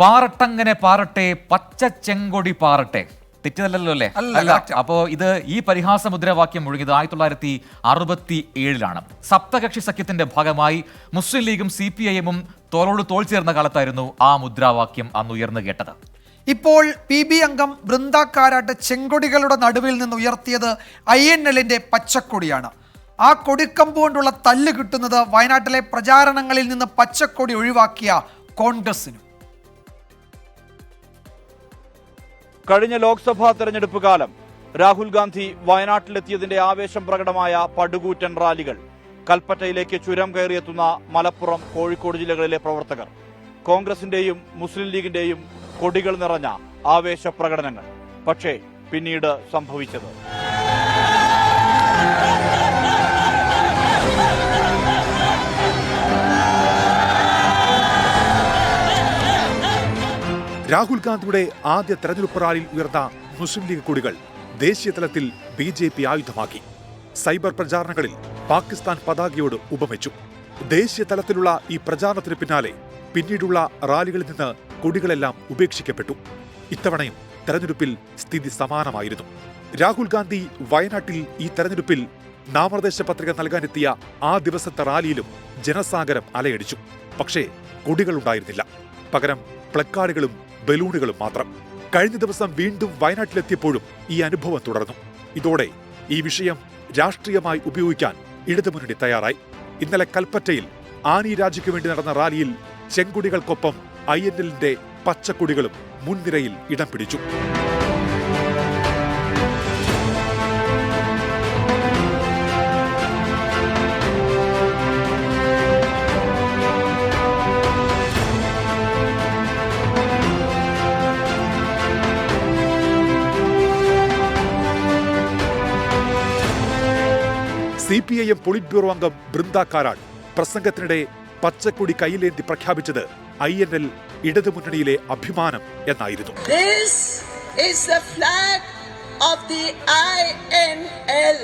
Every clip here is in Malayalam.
പാറട്ടങ്ങനെ പാറട്ടെ പച്ച ചെങ്കൊടി പാറട്ടെ. തെറ്റിതല്ലല്ലോ അല്ലേ? അല്ല, അപ്പോ ഇത് ഈ പരിഹാസ മുദ്രാവാക്യം മുഴുകിയത് ആയിരത്തി തൊള്ളായിരത്തി അറുപത്തി ഏഴിലാണ് സപ്തകക്ഷി സഖ്യത്തിന്റെ ഭാഗമായി മുസ്ലിം ലീഗും സി പി ഐ എമ്മും തോളോട് തോൾ ചേർന്ന കാലത്തായിരുന്നു ആ മുദ്രാവാക്യം അന്ന് ഉയർന്നു കേട്ടത്. ഇപ്പോൾ പി ബി അംഗം ബൃന്ദ കാരാട്ട് ചെങ്കൊടികളുടെ നടുവിൽ നിന്ന് ഉയർത്തിയത് ഐ എൻ എല്ലിന്റെ പച്ചക്കൊടിയാണ്. ആ കൊടിക്കമ്പ് കൊണ്ടുള്ള തല്ല് കിട്ടുന്നത് വയനാട്ടിലെ പ്രചാരണങ്ങളിൽ നിന്ന് പച്ചക്കൊടി ഒഴിവാക്കിയ കോൺഗ്രസിനും കഴിഞ്ഞ ലോക്സഭാ തെരഞ്ഞെടുപ്പ് കാലം രാഹുൽ ഗാന്ധി വയനാട്ടിലെത്തിയതിന്റെ ആവേശം പ്രകടമായ പടുകൂറ്റൻ റാലികൾ. കൽപ്പറ്റയിലേക്ക് ചുരം കയറിയെത്തുന്ന മലപ്പുറം കോഴിക്കോട് ജില്ലകളിലെ പ്രവർത്തകർ. കോൺഗ്രസിന്റെയും മുസ്ലിം ലീഗിന്റെയും കൊടികൾ നിറഞ്ഞ ആവേശ പ്രകടനങ്ങൾ. പക്ഷേ പിന്നീട് സംഭവിച്ചത്. രാഹുൽ ഗാന്ധിയുടെ ആദ്യ തെരഞ്ഞെടുപ്പ് റാലിയിൽ ഉയർന്ന മുസ്ലിം ലീഗ് കൊടികൾ ദേശീയ തലത്തിൽ ബി ജെ പി ആയുധമാക്കി. സൈബർ പ്രചാരണങ്ങളിൽ പാകിസ്ഥാൻ പതാകയോട് ഉപമിച്ചു. ദേശീയ തലത്തിലുള്ള ഈ പ്രചാരണത്തിന് പിന്നാലെ പിന്നീടുള്ള റാലികളിൽ നിന്ന് കൊടികളെല്ലാം ഉപേക്ഷിക്കപ്പെട്ടു. ഇത്തവണയും തെരഞ്ഞെടുപ്പിൽ സ്ഥിതി സമാനമായിരുന്നു. രാഹുൽ ഗാന്ധി വയനാട്ടിൽ ഈ തെരഞ്ഞെടുപ്പിൽ നാമനിർദ്ദേശ പത്രിക നൽകാനെത്തിയ ആ ദിവസത്തെ റാലിയിലും ജനസാഗരം അലയടിച്ചു. പക്ഷേ കൊടികളുണ്ടായിരുന്നില്ല പകരം പ്ലക്കാർഡുകളും ബലൂണുകളും മാത്രം. കഴിഞ്ഞ ദിവസം വീണ്ടും വയനാട്ടിലെത്തിയപ്പോഴും ഈ അനുഭവം തുടർന്നു. ഇതോടെ ഈ വിഷയം രാഷ്ട്രീയമായി ഉപയോഗിക്കാൻ ഇടതുമുന്നണി തയ്യാറായി. ഇന്നലെ കൽപ്പറ്റയിൽ ആനി രാജിക്കു വേണ്ടി നടന്ന റാലിയിൽ ചെങ്കുടികൾക്കൊപ്പം ഐ എൻ എല്ലിന്റെ പച്ചക്കൊടികളും മുൻനിരയിൽ ഇടം പിടിച്ചു. C P I M polit bureau അംഗം ബൃന്ദ കാരാട് പ്രസംഗത്തിനിടെ പച്ചക്കൊടി കയ്യിലേന്തി പ്രഖ്യാപിച്ചത് ഐ എൻ എൽ ഇടതുമുന്നണിയിലെ അഭിമാനം എന്നായിരുന്നു of the INL.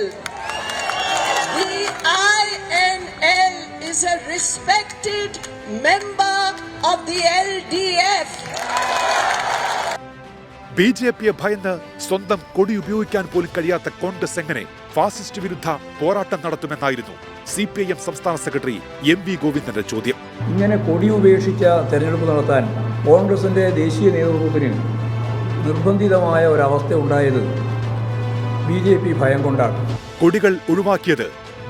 The INL is. B J പിയെ ഭയന്ന് സ്വന്തം കൊടി ഉപയോഗിക്കാൻ പോലും കഴിയാത്ത കോൺഗ്രസ് എങ്ങനെ ഫാസിസ്റ്റ് വിരുദ്ധ പോരാട്ടം നടത്തുമെന്നായിരുന്നു സി പി ഐ എം സംസ്ഥാന സെക്രട്ടറി എം വി ഗോവിന്ദന്റെ ചോദ്യം. ഇങ്ങനെ കൊടി ഉപേക്ഷിച്ച തെരഞ്ഞെടുപ്പ് നടത്താൻ കോൺഗ്രസിന്റെ ദേശീയ നേതൃത്വത്തിന് നിർബന്ധിതമായ ഒരവസ്ഥ ഉണ്ടായത് ബി ജെ പി ഭയം കൊണ്ടാണ്. കൊടികൾ ഒഴിവാക്കിയത്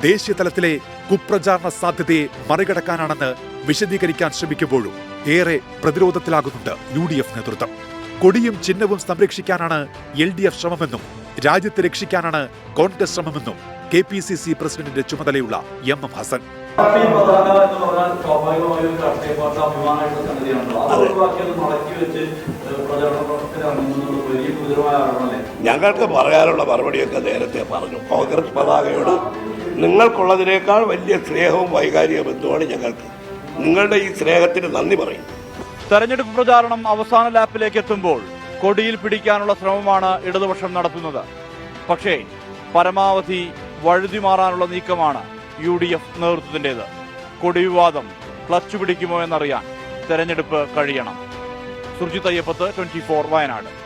ദേശീയ തലത്തിലെ കുപ്രചാരണ സാധ്യതയെ മറികടക്കാനാണെന്ന് വിശദീകരിക്കാൻ ശ്രമിക്കുമ്പോഴും ഏറെ പ്രതിരോധത്തിലാകുന്നുണ്ട് യു ഡി എഫ് നേതൃത്വം. കൊടിയും ചിഹ്നവും സംരക്ഷിക്കാനാണ് എൽ ഡി എഫ് ശ്രമമെന്നും രാജ്യത്തെ രക്ഷിക്കാനാണ് കോൺഗ്രസ് ശ്രമമെന്നും കെ പി സി സി പ്രസിഡന്റിന്റെ ചുമതലയുള്ള എം എം ഹസൻ. ഞങ്ങൾക്ക് പറയാനുള്ള മറുപടിയൊക്കെ നേരത്തെ പറഞ്ഞു. കോൺഗ്രസ് പതാകയോട് നിങ്ങൾക്കുള്ളതിനേക്കാൾ വലിയ സ്നേഹവും വൈകാരിക ബന്ധുവാണ് ഞങ്ങൾക്ക്. നിങ്ങളുടെ ഈ സ്നേഹത്തിന് നന്ദി പറയും. തെരഞ്ഞെടുപ്പ് പ്രചാരണം അവസാന ലാപ്പിലേക്ക് എത്തുമ്പോൾ കൊടിയിൽ പിടിക്കാനുള്ള ശ്രമമാണ് ഇടതുപക്ഷം നടത്തുന്നത്. പക്ഷേ പരമാവധി വഴുതി മാറാനുള്ള നീക്കമാണ് യു ഡി എഫ് നേതൃത്വത്തിന്റെത്. കൊടി വിവാദം ക്ലച്ച് പിടിക്കുമോ എന്നറിയാൻ തെരഞ്ഞെടുപ്പ് കഴിയണം. Surjith Ayyappath twenty four Wayanad.